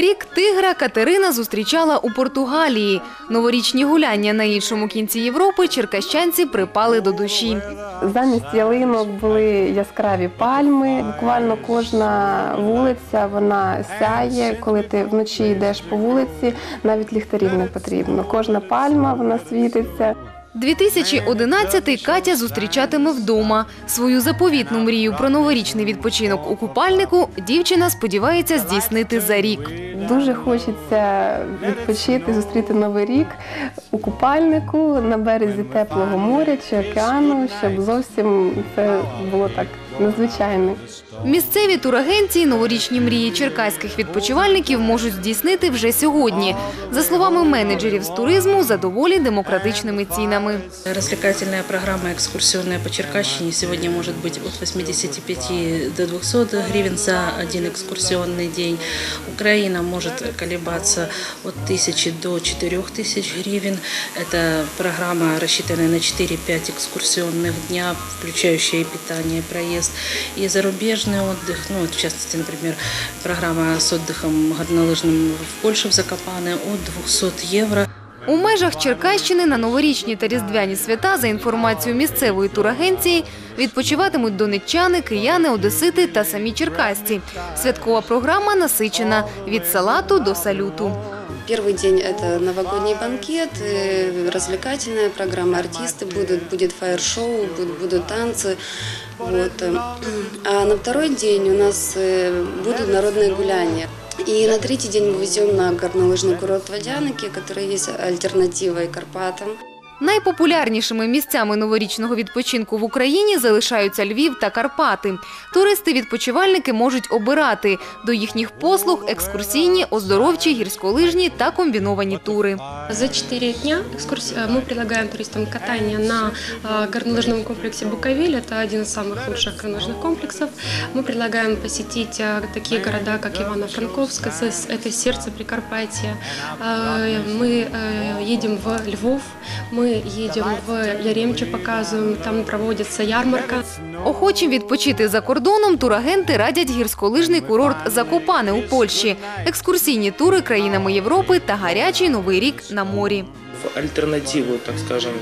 Рік тигра Катерина зустрічала у Португалії. Новорічні гуляння на іншому кінці Європи черкащанці припали до душі. Замість ялинок були яскраві пальми. Буквально кожна вулиця вона сяє. Коли ти вночі йдеш по вулиці, навіть ліхтарів не потрібно. Кожна пальма вона світиться. 2011-й Катя зустрічатиме вдома. Свою заповітну мрію про новорічний відпочинок у купальнику дівчина сподівається здійснити за рік. Дуже хочеться відпочити, зустріти новий рік у купальнику на березі теплого моря чи океану, щоб зовсім це було так незвичайно. Місцеві турагенції новорічні мрії черкаських відпочивальників можуть здійснити вже сьогодні. За словами менеджерів з туризму, за доволі демократичними цінами. Развлекательная программа экскурсионная по Черкащине сегодня может быть от 85 до 200 гривен за один экскурсионный день. Украина может колебаться от 1000 до 4000 гривен. Это программа рассчитанная на 4-5 экскурсионных дня, включающая и питание, и проезд. И зарубежный отдых, ну вот в частности, например, программа с отдыхом горнолыжным в Польше, в Закопане от 200 евро. У межах Черкащини на новорічні та різдвяні свята, за інформацією місцевої турагенції, відпочиватимуть донеччани, кияни, одесити та самі черкасці. Святкова програма насичена від салату до салюту. Первый день – это новогодний банкет, э, развлекательная программа, артисты будут, будет фаер-шоу, будут, будут танцы. Вот. э. А на второй день у нас э, будут народные гуляния. И на третий день мы везем на горнолыжный курорт Водяники, который есть альтернативой Карпатам. Найпопулярнішими місцями новорічного відпочинку в Україні залишаються Львів та Карпати. Туристи-відпочивальники можуть обирати до їхніх послуг екскурсійні, оздоровчі, гірськолижні та комбіновані тури. За 4 дня экскурс- э, мы предлагаем туристам катание на э, горнолыжном комплексе Буковель. Это один из самых лучших горнолыжных комплексов. Мы предлагаем посетить э, такие города, как Ивано-Франковск, это с- это сердце Прикарпатья. Э, Мы э, едем в Львов, мы едем в Яремче, показываем, там проводится ярмарка. Охочим відпочити за кордоном турагенти радять гірськолижний курорт Закопане у Польщі, екскурсійні тури країнами Європи та гарячий новий рік на морі. В альтернативу, так скажем,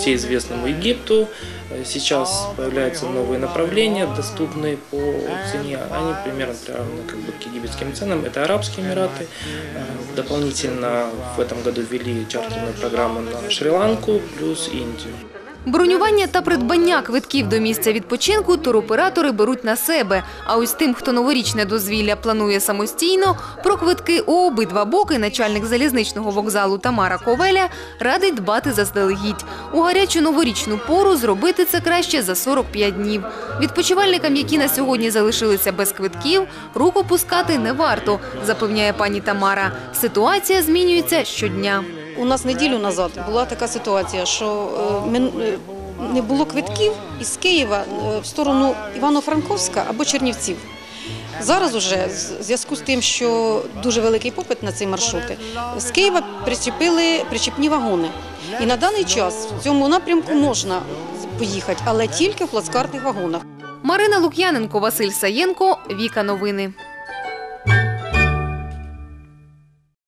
всеизвестному Египту э, сейчас появляются новые направления, доступные по цене. Они примерно приравнены как бы, к египетским ценам. Это Арабские Эмираты. Э, Дополнительно в этом году ввели чартерную программу на Шри-Ланку плюс Индию. Бронювання та придбання квитків до місця відпочинку туроператори беруть на себе. А ось тим, хто новорічне дозвілля планує самостійно, про квитки у обидва боки начальник залізничного вокзалу Тамара Ковеля радить дбати заздалегідь. У гарячу новорічну пору зробити це краще за 45 днів. Відпочивальникам, які на сьогодні залишилися без квитків, руку пускати не варто, запевняє пані Тамара. Ситуація змінюється щодня. У нас неділю назад була така ситуація, що е, е, не було квитків із Києва е, в сторону Івано-Франковська або Чернівців. Зараз уже в зв'язку з тим, що дуже великий попит на ці маршрути, з Києва причепили причепні вагони. І на даний час в цьому напрямку можна поїхати, але тільки в плацкартних вагонах. Марина Лук'яненко, Василь Саєнко, Віка Новини.